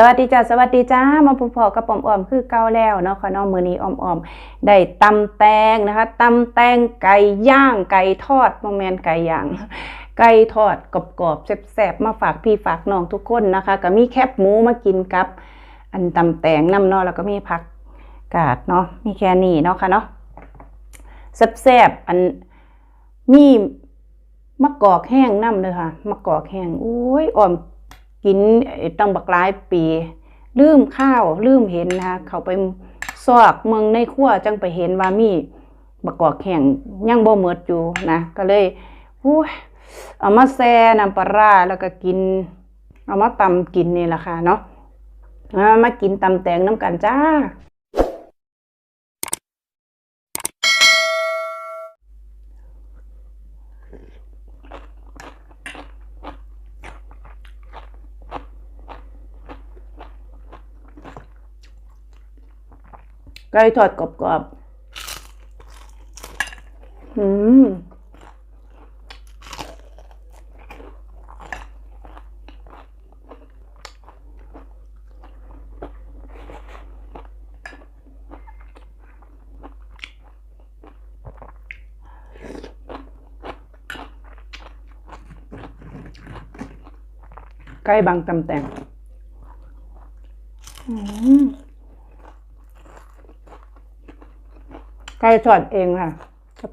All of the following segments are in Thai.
สวัสดีจ้าสวัสดีจ้ามาพบพอกับปอมออมคือเก่าแล้วเนาะค่ะน้องมือนี้ออมออมได้ตำแตงนะคะตำแตงไก่ย่างไก่ทอดโมเมนไก่ย่างไก่ทอดกรอบๆแซ่บๆมาฝากพี่ฝากน้องทุกคนนะคะ ก็มีแคบหมูมากินกับ อันตำแตงน้ำเนาะแล้วก็มีผักกาดเนาะมีแค่นี้เนาะค่ะเนาะแซ่บๆอันมีมะกอกแห้งน้ำเลยค่ะมะกอกแห้งอุ้ยออม กินไอ้ตั้งบักหลายปี ลืมข้าวลืมเห็นนะคะเขาไปซอกเมืองในขั้วจังไปเห็นว่ามีบักกอกแข็งยังบ่หมดอยู่นะก็เลยอู้เอามาแซ่น้ำปลาร่าแล้วก็กิน เอามาตำกินนี่แหละค่ะเนาะมามากินตำแตงน้ำกันจ้า ไก่ทอดกรอบๆอืมไก่บางตำแตงอืม ไก่ทอดเองค่ะ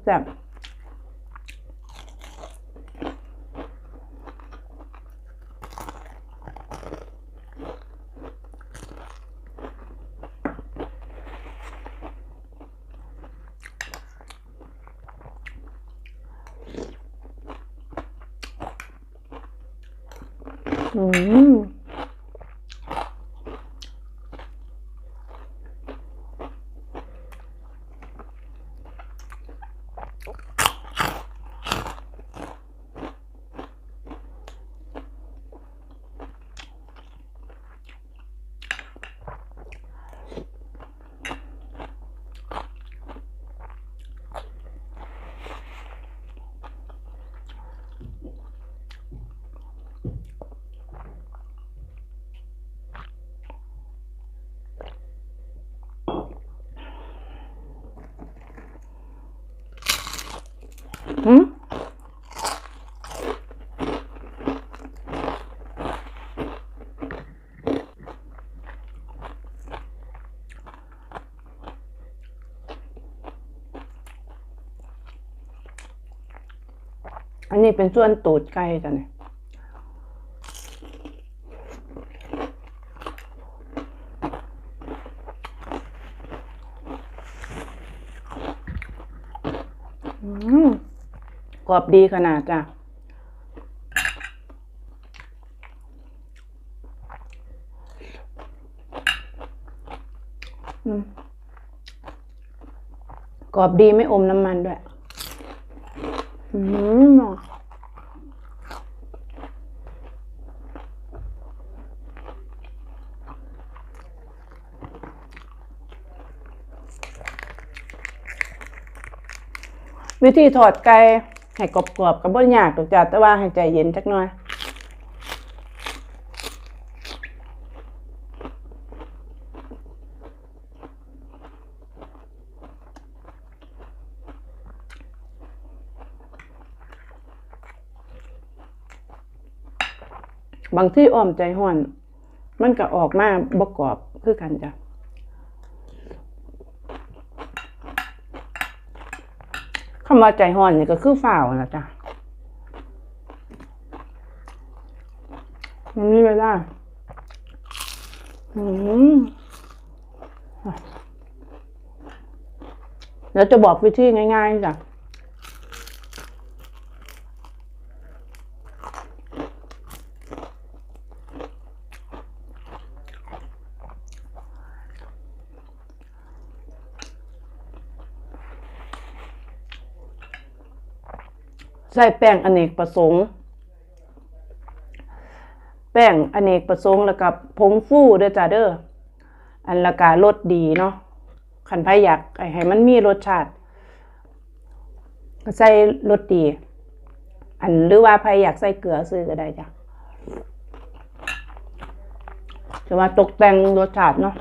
แซ่บอืม หืมอันนี้เป็นส่วนตูดไก่จ้ะเนี่ยอืม กรอบดีขนาดจ้ะกรอบดีไม่อมน้ำมันด้วย อืมวิธีทอดไก่ ให้กรอบๆกับบ่ยากดอกจ้ะแต่ว่าให้ใจเย็นจักหน่อยบางที่อ้อมใจห้อน มันก็ออกมาบกกรอบคือกันจ้ะ คำว่าใจห่อนนี่ก็คือฝ่าวนะจ้ะมันมีเวลาอืมแล้วจะบอกวิธีง่ายๆจ้ะ ใส่แป้งอเนกประสงค์ แป้งอเนกประสงค์แล้วกับผงฟูเด้อจ้าเด้ออันละการสดีเนาะขันไผอยากให้มันมีรสชาติก็ใส่รสดี อันหรือว่าไผอยากใส่เกลือซื้อก็ได้จ้ะจะมาตกแต่งรสชาติเนาะ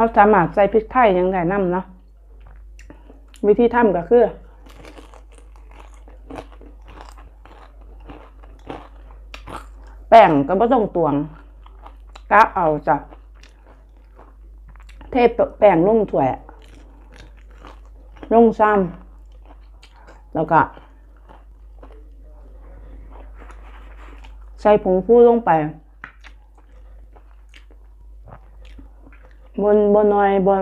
เขาสามารถใส่พริกไทยยังได้น้ำเนาะวิธีทำก็คือแป้งก็ไม่ต้องตวงกะเอาจ้ะเทแป้งลงถ้วยลงซ้ำแล้วก็ ใส่ผงฟูลงไป บนบนน้อยบน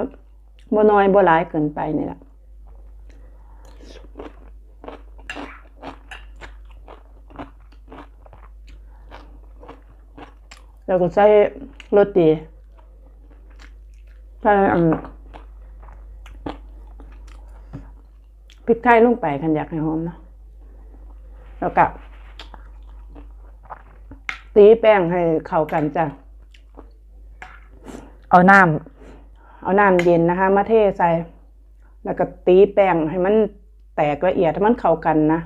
บนน้อยบนหลายเกินไปนี่แหละแล้วก็ใส่โรตีใส่พริกไทยลงไปคันอยากให้หอมนะแล้วก็ตีแป้งให้เข้ากันจ้ะ เอาน้ำเอาน้ำเย็นนะคะ มาเทใส่ แล้วก็ตีแป้งให้มันแตกละเอียดให้มันเข้ากันนะ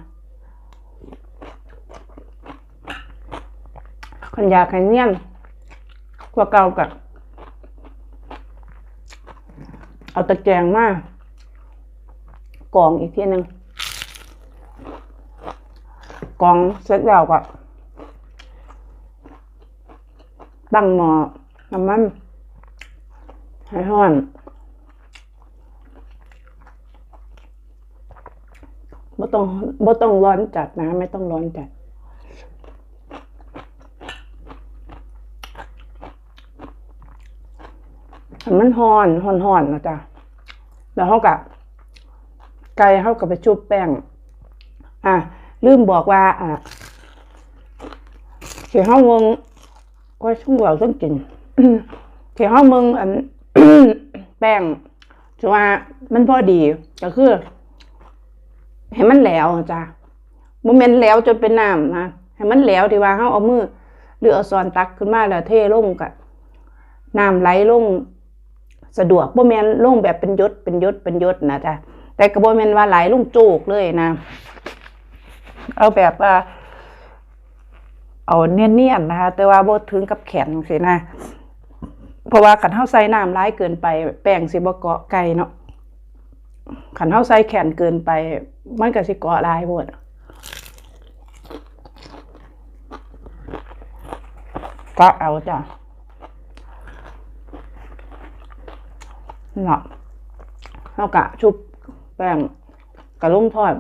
คันอยากให้เนียนกว่าเก่ากับเอาตะแกรงมากองอีกทีหนึ่งกองเสร็จแล้วก็ตั้งหม้อน้ำมัน ให้ร้อนบ่ต้องบ่ต้องร้อนจัดนะ ไม่ต้องร้อนจัดมันฮ้อนฮ้อนฮ้อนนะจ๊ะแล้วเขากับไก่เขากับไปชุบแป้ง อะ ลืมบอกว่า อะเขียวห้าวงก็ช่วงเราต้องกินเขียวห้ามึงอัน แป้งจะว่ามันพอดีก็คือให้มันแหลวจ้ะโมเมนต์แหลวจนเป็นน้ำนะให้มันแหลวที่ว่าเขาเอามือหรือเอาซอนตักขึ้นมาแล้วเทลงกับน้ำไหลลงสะดวกโมเมนลงแบบเป็นยศเป็นยศเป็นยศนะจ๊ะแต่กระโบเมนว่าไหลลงโจกเลยนะ เอาแบบว่าเอาเนียนๆนะคะ แต่ว่าบ่ถึงกับแข็งสินะ เพราะว่าขันเฮาใส่น้ำร้ายเกินไป แป้งสิบเกาะไก่เนาะขันเฮาใส่แข็งเกินไป มันก็สิเกาะลายหมดก็เอาจ้ะเนาะเฮากะชุบแป้งกะลงทอด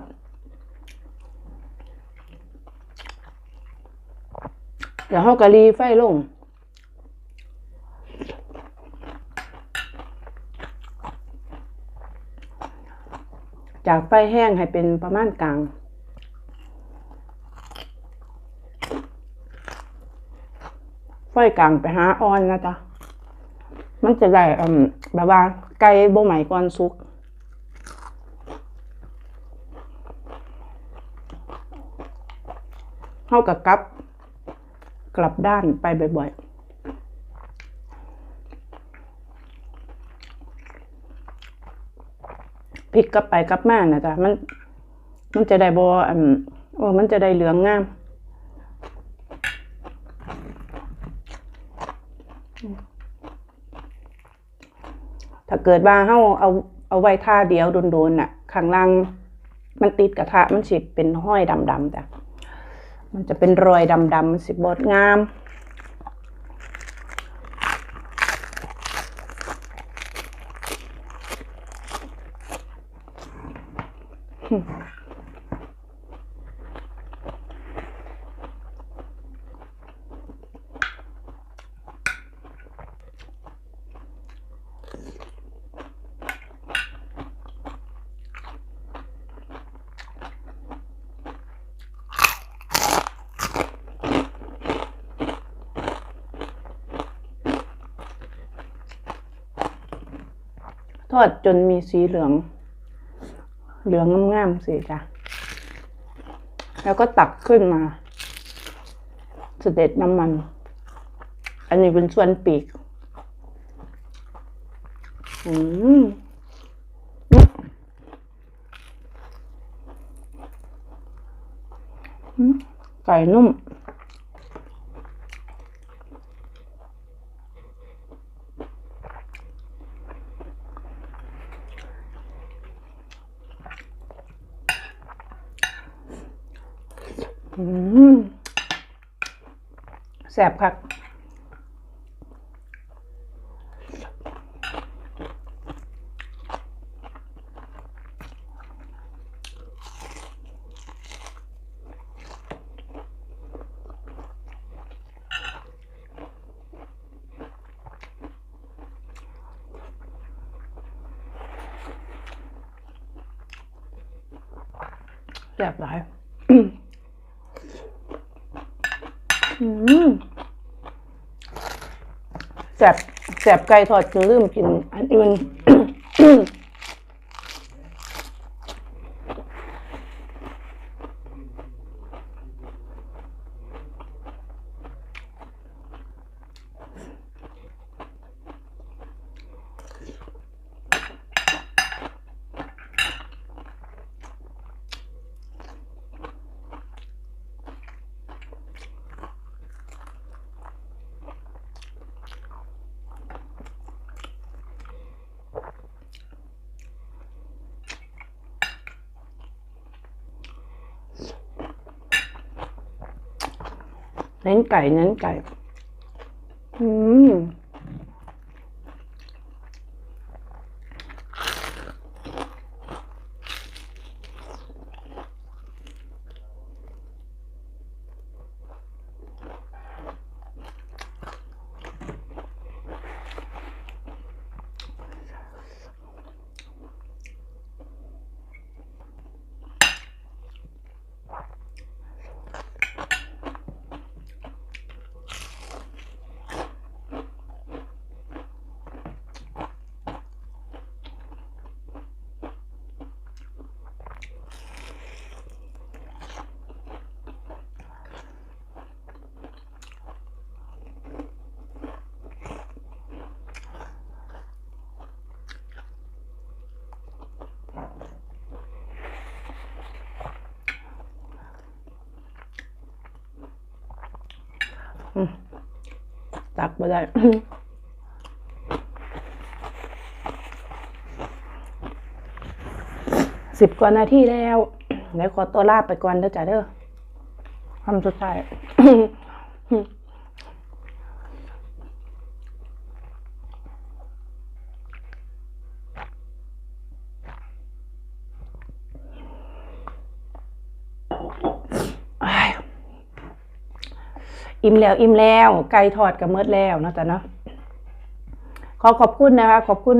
เดี๋ยวเขากะรีไฟลง จากไฟแห้งให้เป็นประมาณกลาง ไฟกลางไปหาอ่อนนะจ๊ะ มันจะได้อืมแบบว่าไก่บ่ไหมก่อนสุกเข้ากับกับ กลับด้านไปบ่อยๆ พลิกกลับไปกลับมานะจ๊ะมัน มันจะได้บอืมโอ้มันจะได้เหลืองงามถ้าเกิดว่าเฮาเอาเอาไว้ท่าเดียวโดนๆน่ะข้างล่างมันติดกระทะมันสิเป็นห้อยดำๆจ้ะมันจะเป็นรอยดำๆมันสิบดงาม ทอดจนมีสีเหลือง เหลืองงามๆสิจ้ะ แล้วก็ตักขึ้นมาเสด็จน้ำมัน อันนี้เป็นส่วนปีก อืมอืมไก่นุ่ม แสบคักแสบหลาย อืม แสบแสบไก่ทอดจนลืมกิน อันอื่น เน้นไก่ เน้นไก่ อืม ตักมาได้สิบกว่านาทีแล้วเดี๋ยวขอตัวลาไปก่อนเด้อจ้าเด้อคำสุดท้าย อ้าย อิ่มแล้วอิ่มแล้วไก่ทอดกับเมิดแล้วนะจ้ะเนาะขอขอบคุณนะคะ ขอบคุณ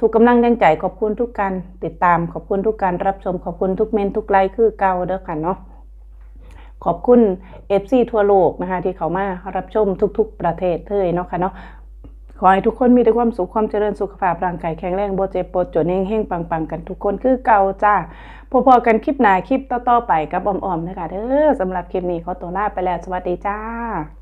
ทุกกำลังแรงใจขอบคุณทุกการติดตาม ขอบคุณทุกการรับชม ขอบคุณทุกเมนทุกไลค์คือเก่าเด้อค่ะเนาะขอบคุณเอฟซีทั่วโลกนะคะ ที่เขามารับชมทุก ๆ ประเทศเลยเนาะค่ะเนาะขอให้ทุกคนมีแต่ความสุขความเจริญสุขภาพร่างกายแข็งแรงบ่เจ็บปวดจนเฮงๆปังๆกันทุกคนคือเก่าจ้า พอๆกันคลิปหน้าคลิปต่อๆไปกับออมๆนะคะเด้อสำหรับคลิปนี้ขอตัวลาไปแล้วสวัสดีจ้า